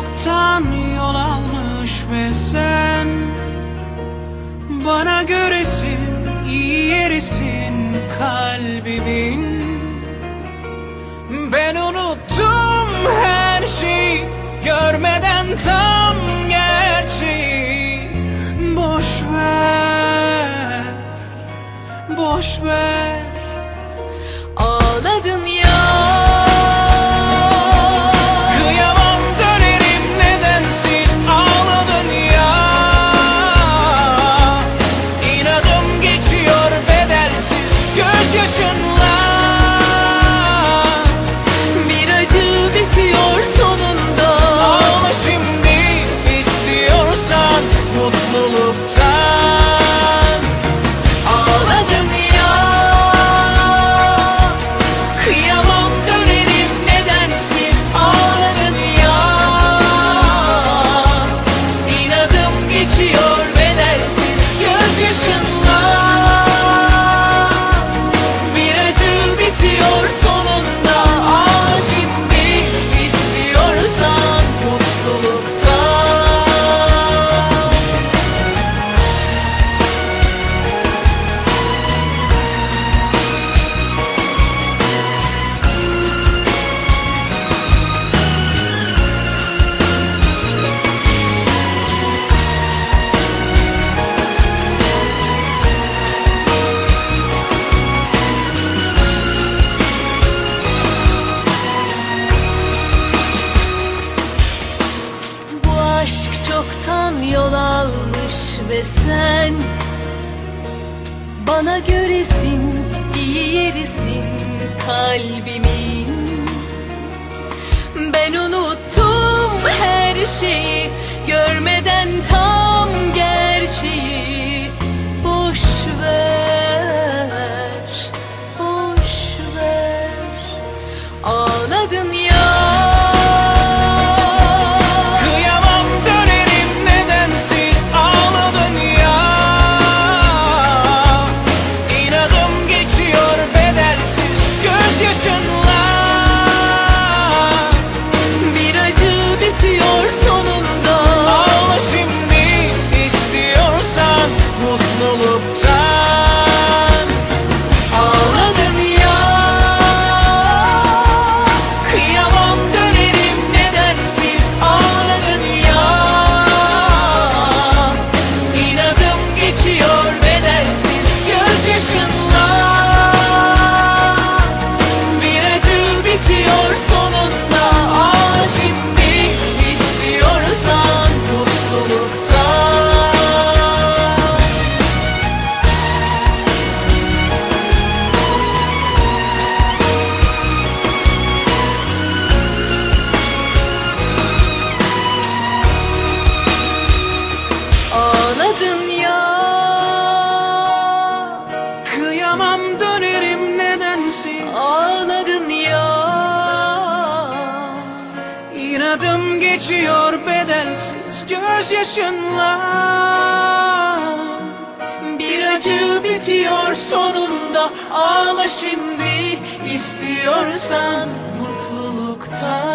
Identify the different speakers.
Speaker 1: çoktan yol almış ve sen Bana göresin, iyi yerisin kalbimin. Ben unuttum her şeyi görmeden tam gerçeği. Boş ver, boş ver.
Speaker 2: Ağladın ve sen. Bana göresin, iyi yerisin kalbimin. Ben unuttum her şeyi Görmeden tam gerçeği. Boş ver, boş ver. Ağladın ya
Speaker 1: İnadım geçiyor bedelsiz gözyaşınla.
Speaker 2: Bir acı bitiyor sonunda Ağla şimdi istiyorsan mutluluktan